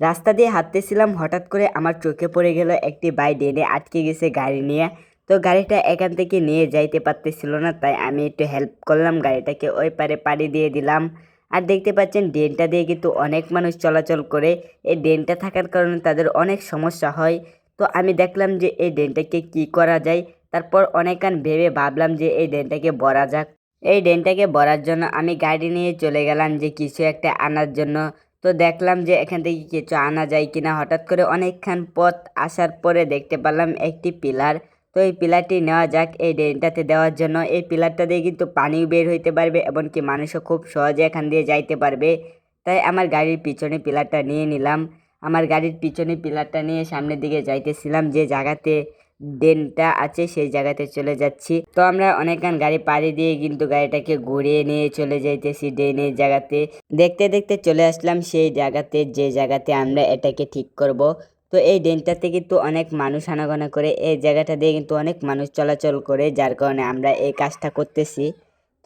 রাস্তা দিয়ে হাঁটতেছিলাম, হঠাৎ করে আমার চোখে পড়ে গেল একটি বাই ডেনে আটকে গেছে গাড়ি নিয়ে। তো গাড়িটা এখান থেকে নিয়ে যাইতে পারতেছিল না, তাই আমি একটু হেল্প করলাম, গাড়িটাকে ওই পারে পাড়ি দিয়ে দিলাম। আর দেখতে পাচ্ছেন, ড্রেনটা দিয়ে কিন্তু অনেক মানুষ চলাচল করে। এই ড্রেনটা থাকার কারণে তাদের অনেক সমস্যা হয়। তো আমি দেখলাম যে এই ড্রেনটাকে কি করা যায়। তারপর অনেকক্ষণ ভেবে ভাবলাম যে এই ড্রেনটাকে বরা যাক। এই ড্রেনটাকে বরার জন্য আমি গাড়ি নিয়ে চলে গেলাম যে কিছু একটা আনার জন্য। তো দেখলাম যে এখান থেকে কিছু আনা যায় কিনা। হঠাৎ করে অনেকক্ষণ পথ আসার পরে দেখতে পেলাম একটি পিলার। তো এই পিলারটি নেওয়া যাক, এই ড্রেনটাতে দেওয়ার জন্য। এই পিলারটা দিয়ে কিন্তু পানিও বের হইতে পারবে, এমনকি মানুষও খুব সহজে এখান দিয়ে যাইতে পারবে। তাই আমার গাড়ির পিছনে পিলারটা নিয়ে নিলাম। আমার গাড়ির পিছনে পিলারটা নিয়ে সামনের দিকে যাইতেছিলাম যে জায়গাতে ড্রেনটা আছে, সেই জায়গাতে চলে যাচ্ছি। তো আমরা অনেকক্ষণ গাড়ি পাড়ি দিয়ে কিন্তু গাড়িটাকে ঘুরিয়ে নিয়ে চলে যাইতেছি ড্রেনের জায়গাতে। দেখতে দেখতে চলে আসলাম সেই জায়গাতে, যে জায়গাতে আমরা এটাকে ঠিক করব। তো এই ড্রেনটাতে কিন্তু অনেক মানুষ আনাগোনা করে, এই জায়গাটা দিয়ে কিন্তু অনেক মানুষ চলাচল করে, যার কারণে আমরা এই কাজটা করতেছি।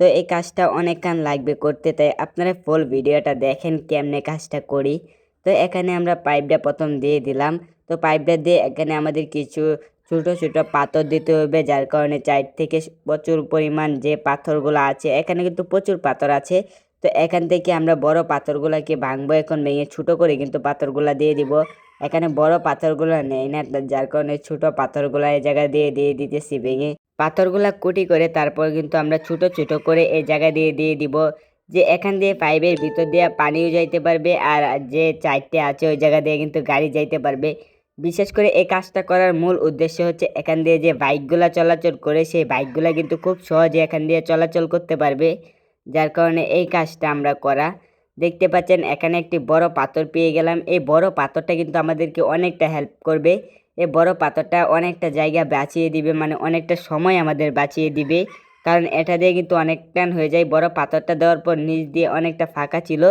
তো এই কাজটা অনেকক্ষণ লাগবে করতে, তাই আপনারা ফুল ভিডিওটা দেখেন কেমনে কাজটা করি। তো এখানে আমরা পাইপটা প্রথম দিয়ে দিলাম। তো পাইপটা দিয়ে এখানে আমাদের কিছু ছোট ছোট পাথর দিতে হবে, যার কারণে চার থেকে প্রচুর পরিমাণ যে পাথরগুলো আছে, এখানে কিন্তু প্রচুর পাথর আছে। তো এখান থেকে আমরা বড় পাথরগুলোকে ভাঙবো, এখন ভেঙে ছোট করে কিন্তু পাথরগুলো দিয়ে দিব। এখানে বড় পাথরগুলো নেই না, যার কারণে ছোট পাথরগুলো এই জায়গায় দিয়ে দিয়ে দিতেছি ভেঙে। পাথরগুলা কুটি করে তারপর কিন্তু আমরা ছোট ছোট করে এই জায়গায় দিয়ে দিয়ে দিব। যে এখান দিয়ে পাইপের ভিতর দিয়ে পানিও যাইতে পারবে, আর যে চারটে আছে ওই জায়গা দিয়ে কিন্তু গাড়ি যাইতে পারবে। বিশেষ করে এই কাজটা করার মূল উদ্দেশ্য হচ্ছে এখান দিয়ে যে বাইকগুলা চলাচল করে, সেই বাইকগুলা কিন্তু খুব সহজে এখান দিয়ে চলাচল করতে পারবে। যার কারণে এই কাজটা আমরা করা। দেখতে পাচ্ছেন, এখানে একটি বড় পাথর পেয়ে গেলাম। এই বড় পাথরটা কিন্তু আমাদেরকে অনেকটা হেল্প করবে। এই বড় পাথরটা অনেকটা জায়গা বাঁচিয়ে দিবে মানে অনেকটা সময় আমাদের বাঁচিয়ে দিবে। কারণ এটা দিয়ে কিন্তু অনেক টান হয়ে যায়। বড় পাথরটা দেওয়ার পর নিচ দিয়ে অনেকটা ফাঁকা ছিল।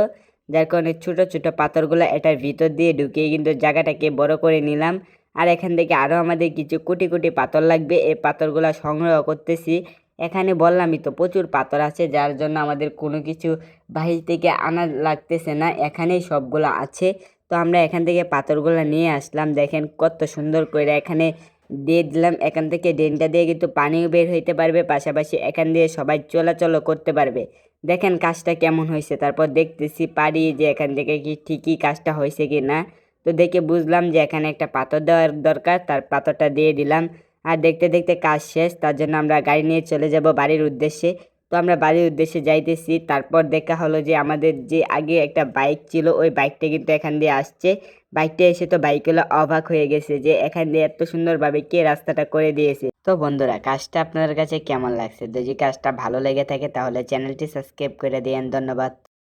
যার কারণে ছোটো ছোটো পাথরগুলো এটার ভিতর দিয়ে ঢুকিয়ে কিন্তু জায়গাটাকে বড় করে নিলাম। আর এখান থেকে আরও আমাদের কিছু কোটি কোটি পাথর লাগবে। এই পাথরগুলো সংগ্রহ করতেছি। এখানে বললামই তো প্রচুর পাথর আছে, যার জন্য আমাদের কোনো কিছু বাহির থেকে আনা লাগতেছে না। এখানেই সবগুলো আছে। তো আমরা এখান থেকে পাথরগুলো নিয়ে আসলাম। দেখেন কত সুন্দর করে এখানে দিয়ে দিলাম, এখান থেকে ড্রেনটা দিয়ে কিন্তু পানিও বের হইতে পারবে, পাশাপাশি এখান দিয়ে সবাই চলাচলও করতে পারবে। দেখেন কাজটা কেমন হয়েছে তারপর দেখতেছি পারি যে এখান থেকে কি ঠিকই কাজটা হয়েছে কি না তো দেখে বুঝলাম যে এখানে একটা পাথর দেওয়ার দরকার, তার পাথরটা দিয়ে দিলাম। আর দেখতে দেখতে কাজ শেষ, তার জন্য আমরা গাড়ি নিয়ে চলে যাব বাড়ির উদ্দেশ্যে। তো আমরা বাড়ির উদ্দেশ্যে যাইতেছি। তারপর দেখা হলো যে আমাদের যে আগে একটা বাইক ছিল, ওই বাইকটা কিন্তু এখান দিয়ে আসছে। বাইকটা এসে তো বাইকগুলো অবাক হয়ে গেছে যে এখান দিয়ে এত সুন্দরভাবে কে রাস্তাটা করে দিয়েছে। তো বন্ধুরা, কাজটা আপনার কাছে কেমন লাগছে? যদি কাজটা ভালো লেগে থাকে তাহলে চ্যানেলটি সাবস্ক্রাইব করে দিয়েন। ধন্যবাদ।